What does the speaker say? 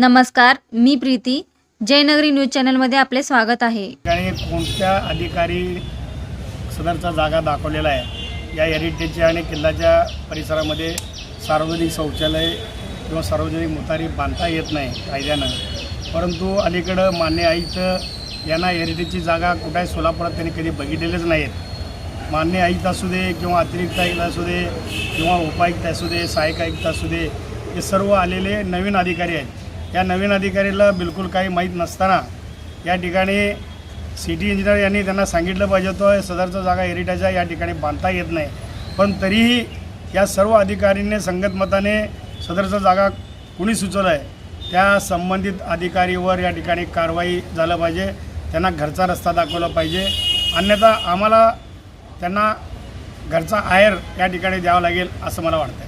नमस्कार मी प्रीती. जयनगरी न्यूज चॅनलमध्ये आपले स्वागत आहे. ठिकाणी कोणत्या अधिकारी सदरचा जागा दाखवलेला आहे? या हेरिटेजच्या आणि किल्ल्याच्या परिसरामध्ये सार्वजनिक शौचालय किंवा सार्वजनिक मुतारी बांधता येत नाही कायद्यानं. परंतु अलीकडं मान्य आयुक्त यांना हेरिटेजची जागा कुठे सोलापुरात त्यांनी कधी बघितलेलेच नाहीत. मान्य आयुक्त असू दे किंवा अतिरिक्त आयुक्त असू दे किंवा उपायुक्त असू दे सहाय्यक आयुक्त असू दे हे सर्व आलेले नवीन अधिकारी आहेत. या नवीन अधिकारीला बिलकुल काही माहीत नसताना या ठिकाणी सिटी इंजिनियर यांनी त्यांना सांगितलं पाहिजे होतं सदरचा जागा हेरिटेजच्या या ठिकाणी बांधता येत नाही. पण तरीही या सर्व अधिकारींनी संगतमताने सदरचा जागा कुणी सुचवलं आहे त्या संबंधित अधिकारीवर या ठिकाणी कारवाई झालं पाहिजे त्यांना घरचा रस्ता दाखवला पाहिजे. अन्यथा आम्हाला त्यांना घरचा आयर या ठिकाणी द्यावा लागेल असं मला वाटतं